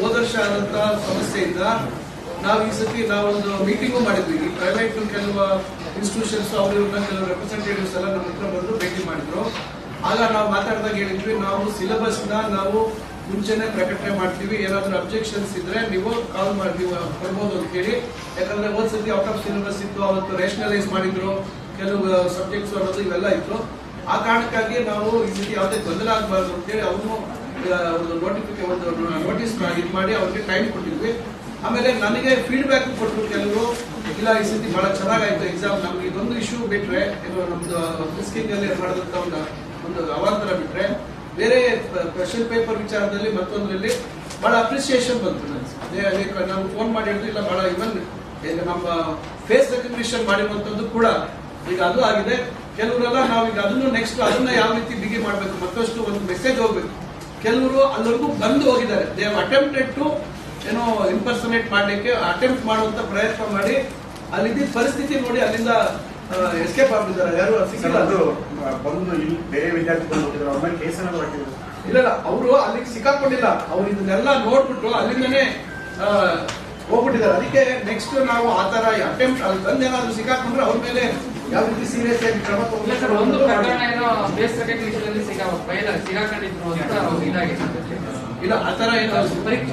ಹೋದ ವರ್ಷ ಆದಂತ ಸಮಸ್ಯೆಯಿಂದ ನಾವು ಈ ಸತಿ ನಾವೊಂದು ಮೀಟಿಂಗು ಮಾಡಿದ್ವಿ. ಪ್ರೈವೇಟ್ ಕೆಲವು ಇನ್ಸ್ಟಿಟ್ಯೂಷನ್ಸ್ ಅವರು ಇವ್ರನ್ನ ಕೆಲವು ರೆಪ್ರೆಸೆಂಟೇಟಿವ್ಸ್ ಎಲ್ಲ ನಮ್ಮ ಹತ್ರ ಬಂದು ಭೇಟಿ ಮಾಡಿದ್ರು. ಆಗ ನಾವು ಮಾತಾಡಿದಾಗ ಹೇಳಿದ್ವಿ, ನಾವು ಸಿಲೆಬಸ್ನ ನಾವು ಮುಂಚೆನೆ ಪ್ರಕಟಣೆ ಮಾಡ್ತೀವಿ. ಏನಾದರೂ ಅಬ್ಜೆಕ್ಷನ್ಸ್ ಇದ್ರೆ ನೀವು ಕಾಲ್ ಮಾಡಿ ಕೊಡ್ಬೋದು ಅಂತ ಹೇಳಿ. ಯಾಕಂದ್ರೆ ಒಂದ್ ಸತಿ ಔಟ್ ಆಫ್ ಸಿಲೆಬಸ್ ಇತ್ತು, ಅವತ್ತು ರೇಷನಲೈಸ್ ಮಾಡಿದ್ರು. ಕೆಲವು ಸಬ್ಜೆಕ್ಟ್ಸ್ ಅನ್ನೋದು ಇವೆಲ್ಲ ಇತ್ತು. ಆ ಕಾರಣಕ್ಕಾಗಿ ನಾವು ಈ ಸತಿ ಯಾವುದೇ ಬದಲಾಗಬಾರ್ದು ಅಂತೇಳಿ ಅವನು ಒಂದು ನೋಟಿಫಿಕೇಶನ್ ಒಂದು ನೋಟಿಸ್ ಇದು ಮಾಡಿ ಅವ್ರಿಗೆ ಟೈಮ್ ಕೊಟ್ಟಿದ್ವಿ. ಆಮೇಲೆ ನನಗೆ ಫೀಡ್ಬ್ಯಾಕ್ ಕೊಟ್ಟರು ಕೆಲವರು, ಇಲ್ಲ, ಈ ಸತಿ ಬಹಳ ಚೆನ್ನಾಗಾಯ್ತು ಎಕ್ಸಾಮ್ ನಮ್ಗೆ ಇದೊಂದು ಇಶ್ಯೂ ಬಿಟ್ರೆ ಇದು ನಮ್ದು ರಿಸ್ಕಿಂಗ್ ಅಲ್ಲಿ ಮಾಡಿದಂತ ಒಂದು ಒಂದು ಅವಾಂತರ ಬಿಟ್ರೆ, ಬೇರೆ ಕ್ವೆಶನ್ ಪೇಪರ್ ವಿಚಾರದಲ್ಲಿ ಮತ್ತೊಂದರಲ್ಲಿ ಬಹಳ ಅಪ್ರಿಸಿಯೇಷನ್ ಬಂತು ನನಗೆ. ನಾವು ಫೋನ್ ಮಾಡಿ ಹೇಳಿದ್ರು, ಇಲ್ಲ, ಬಹಳ ಇವನ್ ಈಗ ನಮ್ಮ ಫೇಸ್ ರೆಕಗ್ನಿಷನ್ ಮಾಡಿರುವಂತದ್ದು ಕೂಡ ಈಗ ಅದು ಆಗಿದೆ. ಕೆಲವರೆಲ್ಲ ನಾವು ಈಗ ಅದನ್ನು ನೆಕ್ಸ್ಟ್ ಅದನ್ನ ಯಾವ ರೀತಿ ಬಿಗಿ ಮಾಡಬೇಕು, ಮತ್ತಷ್ಟು ಒಂದು ಮೆಸೇಜ್ ಹೋಗ್ಬೇಕು. ಕೆಲವರು ಅಲ್ಲಿವರೆಗೂ ಬಂದು ಹೋಗಿದ್ದಾರೆ. ದೇ ಅಟೆಂಪ್ಟೆಡ್ ಟು ಏನೋ ಇಂಪರ್ಸನೇಟ್ ಮಾಡಲಿಕ್ಕೆ ಅಟೆಂಪ್ಟ್ ಮಾಡುವಂತ ಪ್ರಯತ್ನ ಮಾಡಿ ಅಲ್ಲಿದ್ದ ಪರಿಸ್ಥಿತಿ ನೋಡಿ ಅಲ್ಲಿಂದ ಎಸ್ಕೇಪ್ ಆಗಿದ್ದಾರೆ ಯಾರು ಸಿಕ್ಕಿಲ್ಲ? ಅದು ಬಂದು ಇಲ್ಲಿ ಬೇರೆ ಅವ್ರ ಮೇಲೆ ಕೇಸನ್ನು ಹಾಕಿದ್ರು ಇಲ್ಲ ಇಲ್ಲ ಅವರು ಅಲ್ಲಿಗೆ ಸಿಕ್ಕಾಕೊಂಡಿಲ್ಲ. ಅವ್ರು ಇದನ್ನೆಲ್ಲ ನೋಡ್ಬಿಟ್ಟು ಅಲ್ಲಿಂದನೇ ಹೋಗ್ಬಿಟ್ಟಿದ್ದಾರೆ. ಅದಕ್ಕೆ ನೆಕ್ಸ್ಟ್ ನಾವು ಆ ತರ ಅಟೆಂಪ್ಟ್ ಅಲ್ಲಿ ಬಂದು ಏನಾದ್ರು ಸಿಕ್ಕಾಕೊಂಡ್ರೆ ಅವ್ರ ಮೇಲೆ ಯಾವ ರೀತಿ ಸೀರಿಯಸ್ ಆಗಿ ಕ್ರಮ ಇಲ್ಲ ಸರ್ ಒಂದು ಪ್ರಕರಣ ಏನೋ ಬೇಸ್ ಸಿಗಾ ಸಿಗಾಕೊಂಡಿದ್ರು ಅಂತ ಇದಾಗಿದೆ ಇಲ್ಲ ಆ ತರ ಏನೋ